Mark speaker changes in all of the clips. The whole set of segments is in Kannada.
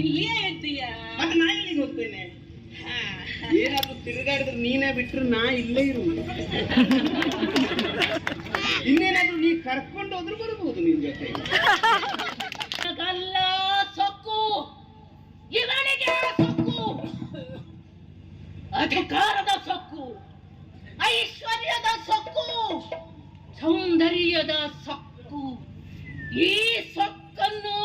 Speaker 1: ಇಲ್ಲಿಯೇ ಇದ್ದೀಯ?
Speaker 2: ಮತ್ತೆ ನಾ ಎಲ್ಲಿಗೆ ಹೋಗ್ತೇನೆ? ಏನಾದ್ರು ತಿರುಗಾಡಿದ್ರೆ ನೀನೇ ಬಿಟ್ರು ನಾ ಇಲ್ಲೇ ಇರು ಇನ್ನೇನಾದ್ರೂ ನೀ ಕರ್ಕೊಂಡು ಹೋದ್ರು ಬರ್ಬೋದು ನಿನ್ ಜೊತೆ.
Speaker 1: ಸೊಕ್ಕು. ಇವನಿಗೆ ಸೊಕ್ಕು. ಅಧಿಕಾರದ ಸೊಕ್ಕು. ಐಶ್ವರ್ಯದ ಸೊಕ್ಕು. ಸೌಂದರ್ಯದ ಸೊಕ್ಕು. ಈ ಸೊಕ್ಕನ್ನು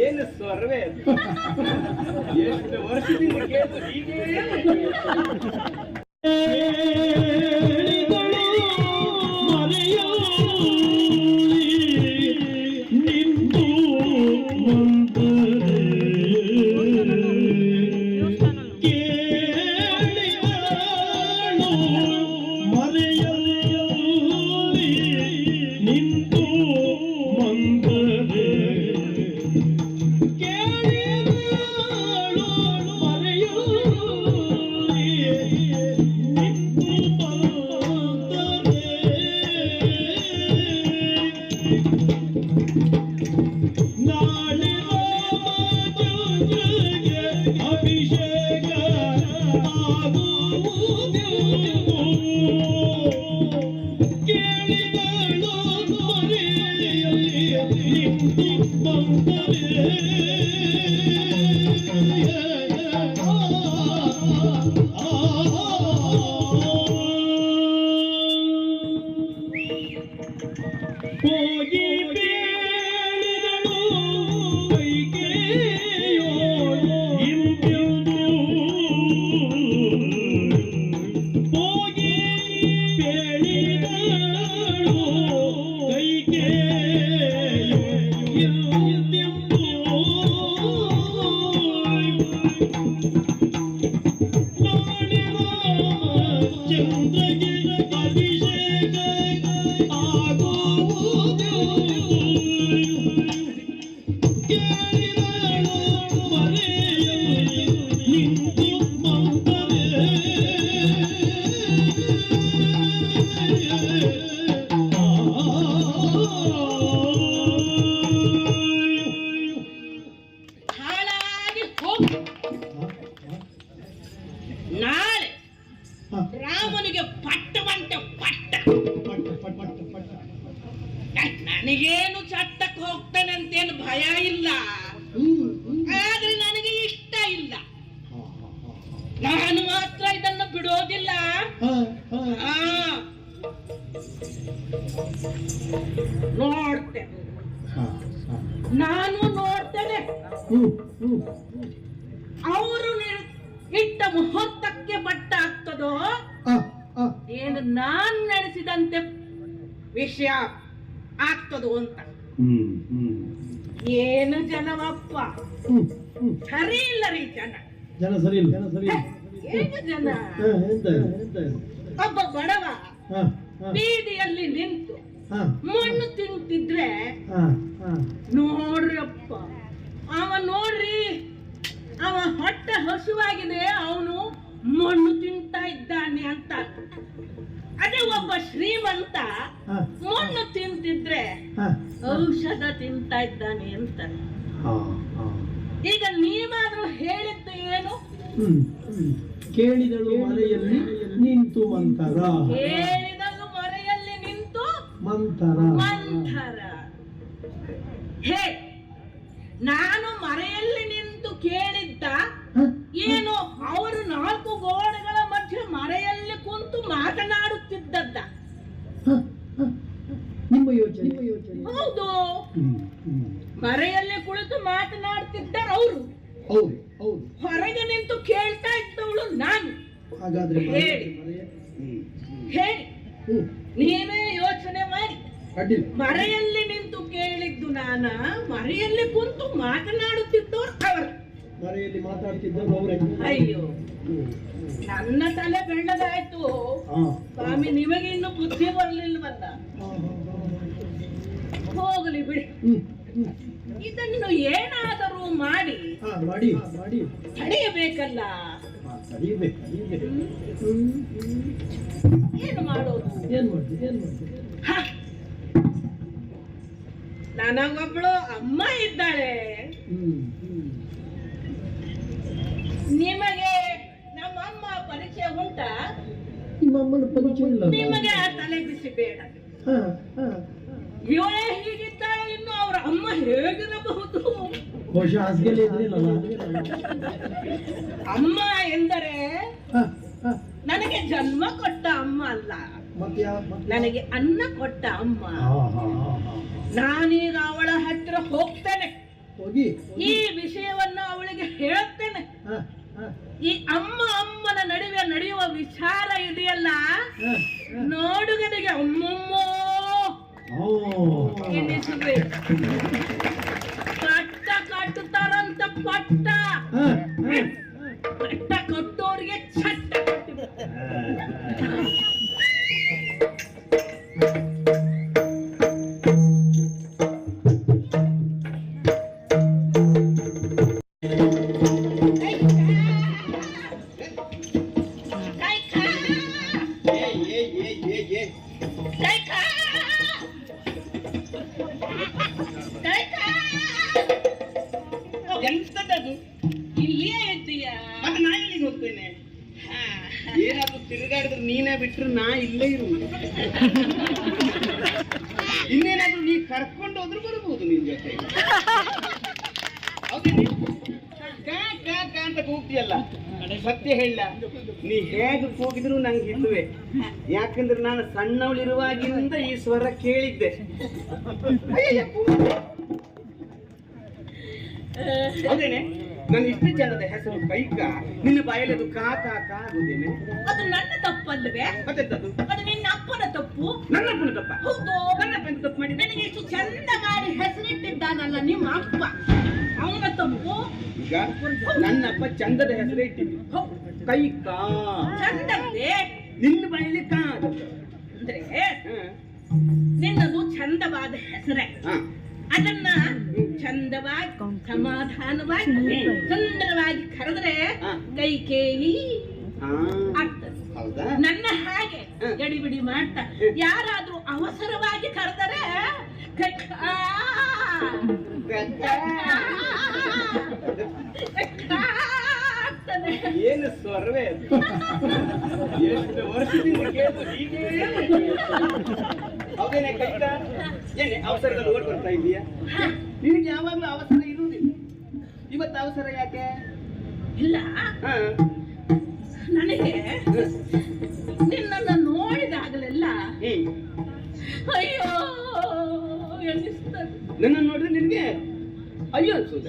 Speaker 2: ಏನು ಸ್ವರವೇ? ಎಷ್ಟು ವರ್ಷದಿಂದ ಕೇಳಿದ್ರು ಹೀಗೇ
Speaker 1: Thank you. ಅವರು ಇಟ್ಟ ಮುಹೂರ್ತಕ್ಕೆ ಬಟ್ಟ ಆಗ್ತದೋ? ಏನು ನಾನ್ ನಡೆಸಿದಂತೆ ವಿಷಯ ಆಗ್ತದೋ ಅಂತ. ಏನು ಜನವಪ್ಪ? ಸರಿ ಇಲ್ಲ ರೀ ಜನ.
Speaker 3: ಜನ ಸರಿ ಇಲ್ಲ. ಜನ ಸರಿ
Speaker 1: ಏನು ಜನ? ಒಬ್ಬ ಬಡವ ಬೀದಿಯಲ್ಲಿ ನಿಂತು ಮಣ್ಣು ತಿಂತಿದ್ರೆ
Speaker 3: ಹಾ, ಹಾ.
Speaker 1: ನೋಡ್ರಪ್ಪ ಅವ ನೋಡ್ರಿ ಅವ ಹೊಟ್ಟೆ ಹಸುವಾಗಿದೆ ಅವನು ಮಣ್ಣು ತಿಂತಾ ಇದ್ದಾನೆ ಅಂತ. ಅದೇ ಒಬ್ಬ ಶ್ರೀಮಂತ ಮಣ್ಣು ತಿಂತಿದ್ರೆ ಔಷಧ ತಿಂತಾ ಇದ್ದಾನೆ ಅಂತ. ಈಗ ನೀವಾದ್ರೂ ಹೇಳಿದ್ದು ಏನು.
Speaker 3: ಕೇಳಿದಳು ಮರೆಯಲ್ಲಿ ನಿಂತು ಮಂತರ
Speaker 1: ಹೇಳಿದಳು ಮರೆಯಲ್ಲಿ ನಿಂತು
Speaker 3: ಮಂತರ
Speaker 1: ಮಂತರ ಹೇ ನಾನು ಮರೆಯಲ್ಲಿ ನಿಂತು ಕೇಳಿದ್ದ? ಏನು ಅವರು ನಾಲ್ಕು ಗೋಡೆಗಳ ಮಧ್ಯೆ ಮರೆಯಲ್ಲಿ ಕುಂತು ಮಾತನಾಡುತ್ತಿದ್ದದ್ದ.
Speaker 3: ನಿಮ್ಮ ಯೋಚನೆ
Speaker 1: ಹೌದು. ಮರೆಯಲ್ಲಿ ಕುಳಿತು ಮಾತನಾಡ್ತಿದ್ದಾರೆ ಅವರು
Speaker 3: ಹೌದು ಹೌದು.
Speaker 1: ಹೊರಗೆ ನಿಂತು ಕೇಳ್ತಾ ಇದ್ದವಳು ನಾನು.
Speaker 3: ಹಾಗಾದ್ರೆ
Speaker 1: ಹೇಳಿ. ಹೇಳಿ. ನೀವೇ ಯೋಚನೆ ಮಾಡಿ. ಮರೆಯಲ್ಲಿ ನಿಂತು ನಾನ ಮರೆಯಲ್ಲಿ ಕುಂತು ಮಾತನಾಡುತ್ತಿದ್ದವ್ರು ಅವರು
Speaker 3: ಮರೆಯಲ್ಲಿ ಮಾತಾಡ್ತಿದ್ದವರು ಅವರೇ.
Speaker 1: ಅಯ್ಯೋ ನನ್ನ ತಲೆ ಬೆಳ್ಳದಾಯ್ತು. ಸ್ವಾಮಿ ನಿಮಗೆ ಇನ್ನು ಬುದ್ಧಿ ಬರಲಿಲ್ವಲ್ಲ. ಹೋಗಲಿ ಬಿಡಿ. ಇದನ್ನು ಏನಾದರೂ ಮಾಡಿ.
Speaker 3: ಹಾ, ಮಾಡಿ. ಮಾಡಿ.
Speaker 1: ತಡೆಯಬೇಕಲ್ಲ? ಏನು ಮಾಡೋದು?
Speaker 3: ಏನ್ ಮಾಡ್ತೀವಿ ಏನ್ ಮಾಡ್ತೀವಿ
Speaker 1: ನನಗೊಬ್ಳು ಅಮ್ಮ ಇದ್ದಾಳೆ. ನಿಮಗೆ ನಮ್ಮ ನಮ್ಮಮ್ಮ ಪರಿಚಯ ಉಂಟಾ?
Speaker 3: ನಿಮ್ಮಮ್ಮನ ಪರಿಚಯ ಇಲ್ಲ.
Speaker 1: ನಿಮಗೆ ಆ ತಲೆ ಬಿಸಿ ಬೇಡ. ಇವಳೇ ಹೀಗಿದ್ದಾಳೆ ಇನ್ನು ಅವರ ಅಮ್ಮ ಹೇಗಿರಬಹುದು? ಅಮ್ಮ ಎಂದರೆ ನನಗೆ ಜನ್ಮ ಕೊಟ್ಟ ಅಮ್ಮ ಅಲ್ಲ. ನನಗೆ ಅನ್ನ ಕೊಟ್ಟ ಅಮ್ಮ. ನಾನೀಗ ಅವಳ ಹತ್ರ ಹೋಗ್ತೇನೆ.
Speaker 3: ಹೋಗಿ.
Speaker 1: ಈ ವಿಷಯವನ್ನ ಅವಳಿಗೆ ಹೇಳ್ತೇನೆ
Speaker 3: ಹಾ ಹಾ.
Speaker 1: ಈ ಅಮ್ಮ ಅಮ್ಮನ ನಡುವೆ ನಡೆಯುವ ವಿಚಾರ ಇದೆಯಲ್ಲ? ನೋಡುಗನಿಗೆ ಅಮ್ಮಮ್ಮೋ! ಪಟ್ಟ ಕಟ್ಟುತ್ತಾರಂತ ಪಟ್ಟ.
Speaker 4: ಬಿಟ್ರು ನಾ ಇಲ್ಲೇ ಇರುವುದು. ಇನ್ನೇನಾದ್ರೂ ನೀ ಕರ್ಕೊಂಡು ಹೋದ್ರು ಬರ್ಬೋದು ನಿನ್ ಜೊತೆ. ಅಂತ ಕೂಗ್ತಿಯಲ್ಲ. ಸತ್ಯ ಹೇಳ. ನೀ ಹೇಗೆ ಕೂಗಿದ್ರು ನಂಗೆ ಇಲ್ಲುವೆ. ಯಾಕಂದ್ರೆ ನಾನು ಸಣ್ಣವಳಿರುವಾಗಿಂದ ಈ ಸ್ವರ ಕೇಳಿದ್ದೆ ಹೌದೇನೆ? ನನ್ನ ಇಷ್ಟು ಜನದ ಹೆಸರು ಕೈಕ. ನಿನ್ನ ಬಾಯಲ್ಲಿ ಅದು ಕಾ ಕಾ ಕಾ
Speaker 1: ಅದು ನನ್ನ ತಪ್ಪಲ್ವೇ?
Speaker 4: ಮತ್ತೆಂತದ್ದು?
Speaker 1: ಅದು ನಿನ್ನ ಅಪ್ಪನ ತಪ್ಪು.
Speaker 4: ನನ್ನ ಅಪ್ಪನ ತಪ್ಪ?
Speaker 1: ಹೌದು.
Speaker 4: ನನ್ನ ಅಪ್ಪನ ತಪ್ಪು ಮಾಡಿ
Speaker 1: ನನಗೆ ಎಷ್ಟು ಚಂದ ಮಾಡಿ ಹೆಸರಿಟ್ಟಿದ್ದಾನಲ್ಲ ನಿಮ್ಮ ಅಪ್ಪ. ಅವನ ತಪ್ಪು.
Speaker 4: ಈಗ ನನ್ನ ಅಪ್ಪ ಚಂದದ ಹೆಸರೇ
Speaker 1: ಇಟ್ಟಿದ್ದು
Speaker 4: ಕೈಕ.
Speaker 1: ಚಂದೇ
Speaker 4: ನಿನ್ನ ಬಾಯಲ್ಲಿ ಕಾ
Speaker 1: ಅಂದ್ರೆ ನಿನ್ನದು ಚಂದವಾದ ಹೆಸರೇ. ಅದನ್ನ ಚಂದವಾಗಿ ಸಮಾಧಾನವಾಗಿ ಸುಂದರವಾಗಿ ಕರೆದ್ರೆ ಕೈ
Speaker 4: ಕೇಳಿ
Speaker 1: ಆಗ್ತದೆ. ನನ್ನ ಹಾಗೆ
Speaker 4: ಗಡಿ
Speaker 1: ಗಡಿಬಿಡಿ ಮಾಡ್ತಾ. ಯಾರಾದ್ರೂ ಅವಸರವಾಗಿ ಕರೆದರೆ
Speaker 4: ಏನು ಸ್ವರವೇ ಎಷ್ಟು ವರ್ಷದಿಂದ ಕೇಳಿದ್ರು ಹೀಗೇ ಹೌದೇನೆ ಕೈಕ ಏನೇ ಅವಸರದಲ್ಲಿ ಓಡ್ಕೊಳ್ತಾ ಇದೀಯಾ ನಿನಗೆ ಯಾವಾಗ್ಲೂ ಅವಸರ ಇರುವುದಿಲ್ಲ. ಇವತ್ತು ಅವಸರ ಯಾಕೆ?
Speaker 1: ಇಲ್ಲ. ನನಗೆ ನಿನ್ನನ್ನು ನೋಡಿದಾಗಲೆಲ್ಲ ಅಯ್ಯೋ ಎನ್ನಿಸ್ತದೆ
Speaker 4: ನನ್ನ ನೋಡಿದ್ರೆ ನಿನಗೆ ಅಯ್ಯೋ ಅನ್ಸುದ